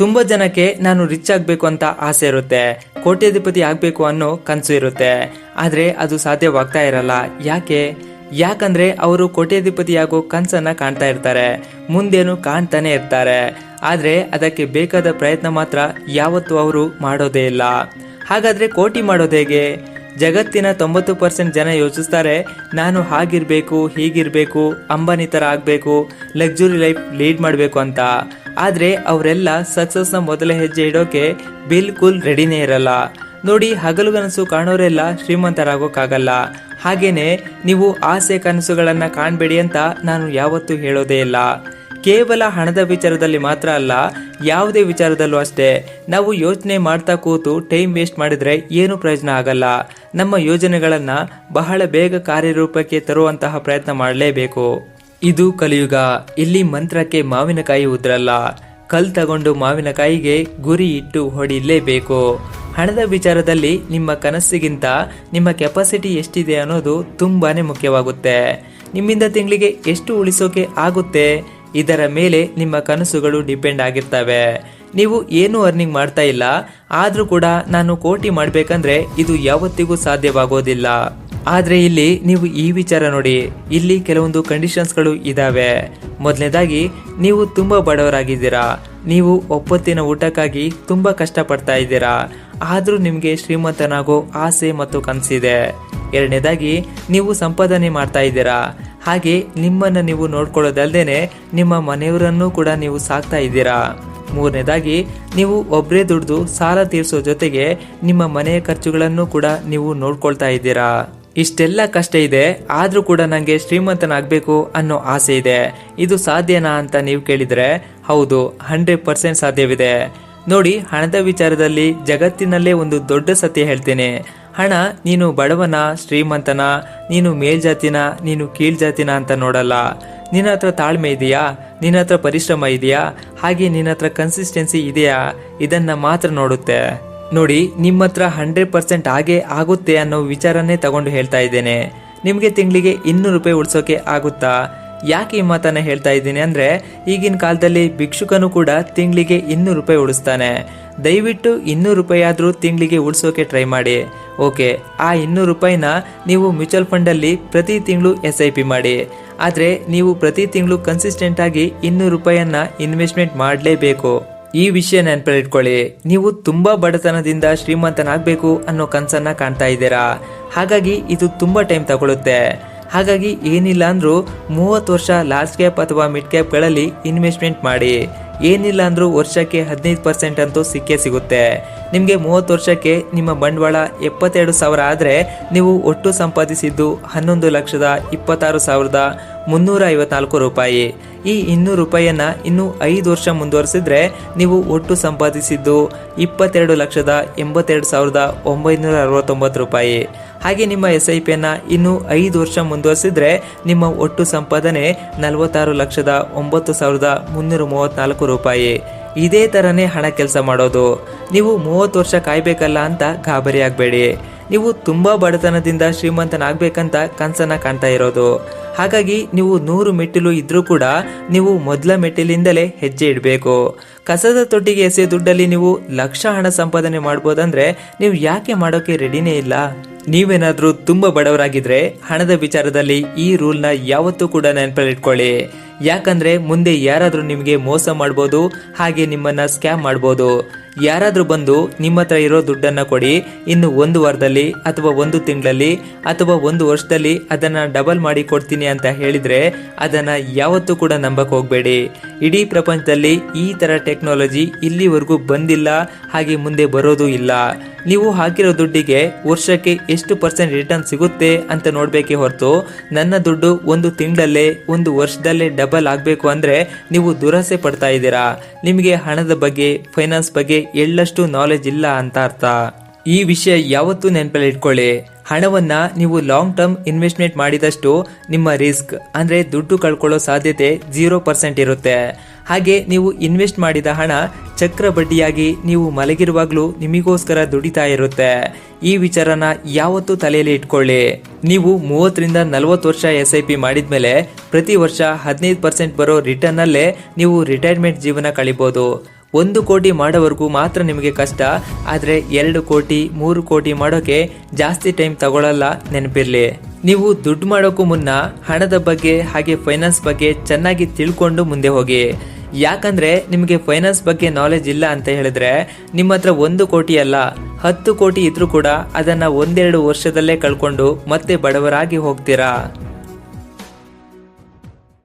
ತುಂಬಾ ಜನಕ್ಕೆ ನಾನು ರಿಚ್ ಆಗಬೇಕು ಅಂತ ಆಸೆ ಇರುತ್ತೆ. ಕೋಟ್ಯಾಧಿಪತಿ ಆಗಬೇಕು ಅನ್ನೋ ಕನಸು ಇರುತ್ತೆ. ಆದ್ರೆ ಅದು ಸಾಧ್ಯವಾಗ್ತಾ ಇರಲ್ಲ. ಯಾಕೆ? ಯಾಕಂದ್ರೆ ಅವರು ಕೋಟ್ಯಾಧಿಪತಿ ಆಗೋ ಕನಸನ್ನ ಕಾಣ್ತಾ ಇರ್ತಾರೆ. ಮುಂದೇನು ಕಾಣ್ತಾನೆ ಇರ್ತಾರೆ. ಆದ್ರೆ ಅದಕ್ಕೆ ಬೇಕಾದ ಪ್ರಯತ್ನ ಮಾತ್ರ ಯಾವತ್ತೂ ಅವರು ಮಾಡೋದೇ ಇಲ್ಲ. ಹಾಗಾದ್ರೆ ಕೋಟಿ ಮಾಡೋದು ಹೇಗೆ? ಜಗತ್ತಿನ ತೊಂಬತ್ತು ಪರ್ಸೆಂಟ್ ಜನ ಯೋಚಿಸ್ತಾರೆ, ನಾನು ಹಾಗಿರ್ಬೇಕು, ಹೀಗಿರ್ಬೇಕು, ಅಂಬಾನಿ ಥರ ಆಗಬೇಕು ಲಕ್ಸುರಿ ಲೈಫ್ ಲೀಡ್ ಮಾಡಬೇಕು ಅಂತ. ಆದರೆ ಅವರೆಲ್ಲ ಸಕ್ಸಸ್ನ ಮೊದಲ ಹೆಜ್ಜೆ ಇಡೋಕೆ ಬಿಲ್ಕುಲ್ ರೆಡಿನೇ ಇರಲ್ಲ. ನೋಡಿ ಹಗಲು ಕನಸು ಕಾಣೋರೆಲ್ಲ ಶ್ರೀಮಂತರಾಗೋಕ್ಕಾಗಲ್ಲ. ಹಾಗೇನೆ ನೀವು ಆಸೆ ಕನಸುಗಳನ್ನು ಕಾಣಬೇಡಿ ಅಂತ ನಾನು ಯಾವತ್ತೂ ಹೇಳೋದೇ ಇಲ್ಲ. ಕೇವಲ ಹಣದ ವಿಚಾರದಲ್ಲಿ ಮಾತ್ರ ಅಲ್ಲ, ಯಾವುದೇ ವಿಚಾರದಲ್ಲೂ ಅಷ್ಟೇ. ನಾವು ಯೋಚನೆ ಮಾಡ್ತಾ ಕೂತು ಟೈಮ್ ವೇಸ್ಟ್ ಮಾಡಿದ್ರೆ ಏನು ಪ್ರಯೋಜನ ಆಗಲ್ಲ. ನಮ್ಮ ಯೋಜನೆಗಳನ್ನ ಬಹಳ ಬೇಗ ಕಾರ್ಯರೂಪಕ್ಕೆ ತರುವಂತಹ ಪ್ರಯತ್ನ ಮಾಡಲೇಬೇಕು. ಇದು ಕಲಿಯುಗ. ಇಲ್ಲಿ ಮಂತ್ರಕ್ಕೆ ಮಾವಿನಕಾಯಿ ಉದ್ರಲ್ಲ. ಕಲ್ ತಗೊಂಡು ಮಾವಿನಕಾಯಿಗೆ ಗುರಿ ಇಟ್ಟು ಹೊಡಿಲೇಬೇಕು. ಹಣದ ವಿಚಾರದಲ್ಲಿ ನಿಮ್ಮ ಕನಸಿಗಿಂತ ನಿಮ್ಮ ಕೆಪಾಸಿಟಿ ಎಷ್ಟಿದೆ ಅನ್ನೋದು ತುಂಬಾನೇ ಮುಖ್ಯವಾಗುತ್ತೆ. ನಿಮ್ಮಿಂದ ತಿಂಗಳಿಗೆ ಎಷ್ಟು ಉಳಿಸೋಕೆ ಆಗುತ್ತೆ? ಇದರ ಮೇಲೆ ನಿಮ್ಮ ಕನಸುಗಳು ಡಿಪೆಂಡ್ ಆಗಿರ್ತವೆ. ನೀವು ಏನು ಅರ್ನಿಂಗ್ ಮಾಡ್ತಾ ಇಲ್ಲ? ಆದರೂ ಕೂಡ ನಾನು ಕೋಟಿ ಮಾಡಬೇಕಂದ್ರೆ ಇದು ಯಾವತ್ತಿಗೂ ಸಾಧ್ಯವಾಗೋದಿಲ್ಲ. ಆದ್ರೆ ಇಲ್ಲಿ ನೀವು ಈ ವಿಚಾರ ನೋಡಿ, ಇಲ್ಲಿ ಕೆಲವೊಂದು ಕಂಡೀಷನ್ಸ್ಗಳು ಇದಾವೆ. ಮೊದಲನೇದಾಗಿ, ನೀವು ತುಂಬಾ ಬಡವರಾಗಿದ್ದೀರಾ. ನೀವು ಒಪ್ಪತ್ತಿನ ಊಟಕ್ಕಾಗಿ ತುಂಬಾ ಕಷ್ಟಪಡ್ತಾ ಇದ್ದೀರಾ. ಆದರೂ ನಿಮಗೆ ಶ್ರೀಮಂತನಾಗೋ ಆಸೆ ಮತ್ತು ಕನಸಿದೆ. ಎರಡನೇದಾಗಿ, ನೀವು ಸಂಪಾದನೆ ಮಾಡ್ತಾ ಇದ್ದೀರಾ. ಹಾಗೆ ನಿಮ್ಮನ್ನ ನೀವು ನೋಡ್ಕೊಳ್ಳೋದಲ್ದೇನೆ ನಿಮ್ಮ ಮನೆಯವರನ್ನು ಕೂಡ ನೀವು ಸಾಕ್ತಾ ಇದ್ದೀರಾ. ಮೂರನೇದಾಗಿ, ನೀವು ಒಬ್ಬರೇ ದುಡ್ದು ಸಾಲ ತೀರಿಸೋ ಜೊತೆಗೆ ನಿಮ್ಮ ಮನೆಯ ಖರ್ಚುಗಳನ್ನು ಕೂಡ ನೀವು ನೋಡ್ಕೊಳ್ತಾ ಇದ್ದೀರಾ. ಇಷ್ಟೆಲ್ಲ ಕಷ್ಟ ಇದೆ, ಆದರೂ ಕೂಡ ನನಗೆ ಶ್ರೀಮಂತನಾಗಬೇಕು ಅನ್ನೋ ಆಸೆ ಇದೆ. ಇದು ಸಾಧ್ಯನಾ ಅಂತ ನೀವು ಕೇಳಿದ್ರೆ, ಹೌದು, ಹಂಡ್ರೆಡ್ ಪರ್ಸೆಂಟ್ ಸಾಧ್ಯವಿದೆ. ನೋಡಿ, ಹಣದ ವಿಚಾರದಲ್ಲಿ ಜಗತ್ತಿನಲ್ಲೇ ಒಂದು ದೊಡ್ಡ ಸತ್ಯ ಹೇಳ್ತೇನೆ. ಹಣ, ನೀನು ಬಡವನ, ಶ್ರೀಮಂತನ, ನೀನು ಮೇಲ್ಜಾತಿನ, ನೀನು ಕೀಳ್ಜಾತಿನ ಅಂತ ನೋಡಲ್ಲ. ನಿನ್ನ ಹತ್ರ ತಾಳ್ಮೆ ಇದೆಯಾ? ನಿನ್ನ ಹತ್ರ ಪರಿಶ್ರಮ ಇದೆಯಾ? ಹಾಗೆ ನಿನ್ನ ಹತ್ರ ಕನ್ಸಿಸ್ಟೆನ್ಸಿ ಇದೆಯಾ? ಇದನ್ನ ಮಾತ್ರ ನೋಡುತ್ತೆ. ನೋಡಿ ನಿಮ್ಮ ಹತ್ರ ಹಂಡ್ರೆಡ್ ಪರ್ಸೆಂಟ್ ಹಾಗೆ ಆಗುತ್ತೆ ಅನ್ನೋ ವಿಚಾರನೇ ತಗೊಂಡು ಹೇಳ್ತಾ ಇದ್ದೇನೆ. ನಿಮಗೆ ತಿಂಗಳಿಗೆ ಇನ್ನೂರು ರೂಪಾಯಿ ಉಳಿಸೋಕೆ ಆಗುತ್ತಾ? ಯಾಕೆ ಈ ಮಾತನ್ನ ಹೇಳ್ತಾ ಇದ್ದೀನಿ ಅಂದ್ರೆ, ಈಗಿನ ಕಾಲದಲ್ಲಿ ಭಿಕ್ಷುಕನು ಕೂಡ ತಿಂಗಳಿಗೆ ಇನ್ನೂರು ರೂಪಾಯಿ ಉಳಿಸ್ತಾನೆ. ದಯವಿಟ್ಟು ಇನ್ನೂರು ರೂಪಾಯಿ ಆದರೂ ತಿಂಗಳಿಗೆ ಉಳಿಸೋಕೆ ಟ್ರೈ ಮಾಡಿ. ಓಕೆ, ಆ ಇನ್ನೂರು ರೂಪಾಯಿನ ನೀವು ಮ್ಯೂಚುವಲ್ ಫಂಡಲ್ಲಿ ಪ್ರತಿ ತಿಂಗಳು ಎಸ್ ಐ ಪಿ ಮಾಡಿ. ಆದರೆ, ನೀವು ಪ್ರತಿ ತಿಂಗಳು ಕನ್ಸಿಸ್ಟೆಂಟ್ ಆಗಿ ಇನ್ನೂರು ರೂಪಾಯಿಯನ್ನು ಇನ್ವೆಸ್ಟ್ಮೆಂಟ್ ಮಾಡಲೇಬೇಕು. ಈ ವಿಷಯ ನೆನಪಲ್ಲಿಟ್ಕೊಳ್ಳಿ ನೀವು ತುಂಬಾ ಬಡತನದಿಂದ ಶ್ರೀಮಂತನಾಗಬೇಕು ಅನ್ನೋ ಕನಸನ್ನ ಕಾಣ್ತಾ ಇದ್ದೀರಾ? ಹಾಗಾಗಿ ಇದು ತುಂಬಾ ಟೈಮ್ ತಗೊಳುತ್ತೆ. ಹಾಗಾಗಿ ಏನಿಲ್ಲ ಅಂದ್ರೂ ಮೂವತ್ತು ವರ್ಷ ಲಾರ್ಜ್ ಕ್ಯಾಪ್ ಅಥವಾ ಮಿಡ್ ಕ್ಯಾಪ್ಗಳಲ್ಲಿ ಇನ್ವೆಸ್ಟ್ಮೆಂಟ್ ಮಾಡಿ. ಏನಿಲ್ಲ ಅಂದ್ರೂ ವರ್ಷಕ್ಕೆ ಹದಿನೈದು ಪರ್ಸೆಂಟ್ ಅಂತೂ ಸಿಕ್ಕೇ ಸಿಗುತ್ತೆ. ನಿಮಗೆ ಮೂವತ್ತು ವರ್ಷಕ್ಕೆ ನಿಮ್ಮ ಬಂಡವಾಳ ಎಪ್ಪತ್ತೆರಡು ಸಾವಿರ ಆದರೆ ನೀವು ಒಟ್ಟು ಸಂಪಾದಿಸಿದ್ದು ಹನ್ನೊಂದು ಲಕ್ಷದ ಇಪ್ಪತ್ತಾರು ಸಾವಿರದ ಮುನ್ನೂರ ಐವತ್ನಾಲ್ಕು ರೂಪಾಯಿ. ಈ ಇನ್ನೂರು ರೂಪಾಯಿಯನ್ನ ಇನ್ನೂ ಐದು ವರ್ಷ ಮುಂದುವರೆಸಿದ್ರೆ ನೀವು ಒಟ್ಟು ಸಂಪಾದಿಸಿದ್ದು ಇಪ್ಪತ್ತೆರಡು ಲಕ್ಷದ ಎಂಬತ್ತೆರಡು ಸಾವಿರದ ಒಂಬೈನೂರ ಅರವತ್ತೊಂಬತ್ತು ರೂಪಾಯಿ. ಹಾಗೆ ನಿಮ್ಮ ಎಸ್ ಐ ಪಿಯನ್ನು ಇನ್ನೂ ಐದು ವರ್ಷ ಮುಂದುವರೆಸಿದ್ರೆ ನಿಮ್ಮ ಒಟ್ಟು ಸಂಪಾದನೆ ನಲವತ್ತಾರು ಲಕ್ಷದ ಒಂಬತ್ತು ಸಾವಿರದ ಮುನ್ನೂರ ಮೂವತ್ನಾಲ್ಕು ರೂಪಾಯಿ. ಇದೇ ತರನೇ ಹಣ ಕೆಲಸ ಮಾಡೋದು. ನೀವು ಮೂವತ್ತು ವರ್ಷ ಕಾಯ್ಬೇಕಲ್ಲ ಅಂತ ಗಾಬರಿ ಆಗಬೇಡಿ. ನೀವು ತುಂಬಾ ಬಡತನದಿಂದ ಶ್ರೀಮಂತನಾಗಬೇಕಂತ ಕನಸನ್ನ ಕಾಣ್ತಾ ಇರೋದು. ಹಾಗಾಗಿ ನೀವು ನೂರು ಮೆಟ್ಟಿಲು ಇದ್ರೂ ಕೂಡ ನೀವು ಮೊದಲ ಮೆಟ್ಟಿಲಿಂದಲೇ ಹೆಜ್ಜೆ ಇಡಬೇಕು. ಕಸದ ತೊಟ್ಟಿಗೆ ಎಸೆ ದುಡ್ಡಲ್ಲಿ ನೀವು ಲಕ್ಷ ಹಣ ಸಂಪಾದನೆ ಮಾಡ್ಬೋದಂದ್ರೆ ನೀವು ಯಾಕೆ ಮಾಡೋಕೆ ರೆಡಿನೇ ಇಲ್ಲ? ನೀವೇನಾದರೂ ತುಂಬಾ ಬಡವರಾಗಿದ್ರೆ ಹಣದ ವಿಚಾರದಲ್ಲಿ ಈ ರೂಲ್ನ ಯಾವತ್ತೂ ಕೂಡ ನೆನಪಲ್ಲಿಟ್ಕೊಳ್ಳಿ. ಯಾಕಂದ್ರೆ ಮುಂದೆ ಯಾರಾದರೂ ನಿಮಗೆ ಮೋಸ ಮಾಡ್ಬೋದು, ಹಾಗೆ ನಿಮ್ಮನ್ನ ಸ್ಕ್ಯಾಮ್ ಮಾಡ್ಬೋದು. ಯಾರಾದ್ರೂ ಬಂದು ನಿಮ್ಮ ಹತ್ರ ಇರೋ ದುಡ್ಡನ್ನು ಕೊಡಿ. ಇನ್ನು ಒಂದು ವಾರದಲ್ಲಿ ಅಥವಾ ಒಂದು ತಿಂಗಳಲ್ಲಿ ಅಥವಾ ಒಂದು ವರ್ಷದಲ್ಲಿ ಅದನ್ನು ಡಬಲ್ ಮಾಡಿ ಕೊಡ್ತೀನಿ ಅಂತ ಹೇಳಿದರೆ ಅದನ್ನು ಯಾವತ್ತೂ ಕೂಡ ನಂಬಕ್ಕೆ ಹೋಗಬೇಡಿ. ಇಡೀ ಪ್ರಪಂಚದಲ್ಲಿ ಈ ಥರ ಟೆಕ್ನಾಲಜಿ ಇಲ್ಲಿವರೆಗೂ ಬಂದಿಲ್ಲ, ಹಾಗೆ ಮುಂದೆ ಬರೋದು ಇಲ್ಲ. ನೀವು ಹಾಕಿರೋ ದುಡ್ಡಿಗೆ ವರ್ಷಕ್ಕೆ ಎಷ್ಟು ಪರ್ಸೆಂಟ್ ರಿಟರ್ನ್ ಸಿಗುತ್ತೆ ಅಂತ ನೋಡಬೇಕೇ ಹೊರತು ನನ್ನ ದುಡ್ಡು ಒಂದು ತಿಂಗಳಲ್ಲೇ, ಒಂದು ವರ್ಷದಲ್ಲೇ ಡಬಲ್ ಆಗಬೇಕು ಅಂದರೆ ನೀವು ದುರಾಸೆ ಪಡ್ತಾ ಇದ್ದೀರಾ. ನಿಮಗೆ ಹಣದ ಬಗ್ಗೆ, ಫೈನಾನ್ಸ್ ಬಗ್ಗೆ ಎಳ್ಳಷ್ಟು ನಾಲೆಜ್ ಇಲ್ಲ ಅಂತ ಅರ್ಥ. ಈ ವಿಷಯ ಯಾವತ್ತೂ ನೆನಪಲ್ಲಿ ಇಟ್ಕೊಳ್ಳಿ. ಹಣವನ್ನ ನೀವು ಲಾಂಗ್ ಟರ್ಮ್ ಇನ್ವೆಸ್ಟ್ಮೆಂಟ್ ಮಾಡಿದಷ್ಟು ನಿಮ್ಮ ರಿಸ್ಕ್ ಅಂದ್ರೆ ದುಡ್ಡು ಕಳ್ಕೊಳ್ಳೋ ಸಾಧ್ಯತೆ ಜೀರೋ ಪರ್ಸೆಂಟ್ ಇರುತ್ತೆ. ಹಾಗೆ ನೀವು ಇನ್ವೆಸ್ಟ್ ಮಾಡಿದ ಹಣ ಚಕ್ರ ಬಡ್ಡಿಯಾಗಿ ನೀವು ಮಲಗಿರುವಾಗ್ಲೂ ನಿಮಗೋಸ್ಕರ ದುಡಿತಾ ಇರುತ್ತೆ. ಈ ವಿಚಾರನ ಯಾವತ್ತೂ ತಲೆಯಲ್ಲಿ ಇಟ್ಕೊಳ್ಳಿ. ನೀವು ಮೂವತ್ತರಿಂದ ನಲವತ್ತು ವರ್ಷ ಎಸ್ ಐ ಪಿ ಮಾಡಿದ್ಮೇಲೆ ಪ್ರತಿ ವರ್ಷ ಹದಿನೈದು ಪರ್ಸೆಂಟ್ ಬರೋ ರಿಟರ್ನ್ ಅಲ್ಲೇ ನೀವು ರಿಟೈರ್ಮೆಂಟ್ ಜೀವನ ಕಳಿಬೋದು. ಒಂದು ಕೋಟಿ ಮಾಡೋವರೆಗೂ ಮಾತ್ರ ನಿಮಗೆ ಕಷ್ಟ, ಆದರೆ ಎರಡು ಕೋಟಿ, ಮೂರು ಕೋಟಿ ಮಾಡೋಕೆ ಜಾಸ್ತಿ ಟೈಮ್ ತಗೊಳ್ಳಲ್ಲ ನೆನಪಿರ್ಲಿ. ನೀವು ದುಡ್ಡು ಮಾಡೋಕ್ಕೂ ಮುನ್ನ ಹಣದ ಬಗ್ಗೆ ಹಾಗೆ ಫೈನಾನ್ಸ್ ಬಗ್ಗೆ ಚೆನ್ನಾಗಿ ತಿಳ್ಕೊಂಡು ಮುಂದೆ ಹೋಗಿ. ಯಾಕಂದ್ರೆ ನಿಮಗೆ ಫೈನಾನ್ಸ್ ಬಗ್ಗೆ ನಾಲೆಜ್ ಇಲ್ಲ ಅಂತ ಹೇಳಿದ್ರೆ ನಿಮ್ಮ ಹತ್ರ ಒಂದು ಕೋಟಿ ಅಲ್ಲ, ಹತ್ತು ಕೋಟಿ ಇದ್ರೂ ಕೂಡ ಅದನ್ನ ಒಂದೆರಡು ವರ್ಷದಲ್ಲೇ ಕಳ್ಕೊಂಡು ಮತ್ತೆ ಬಡವರಾಗಿ ಹೋಗ್ತೀರಾ?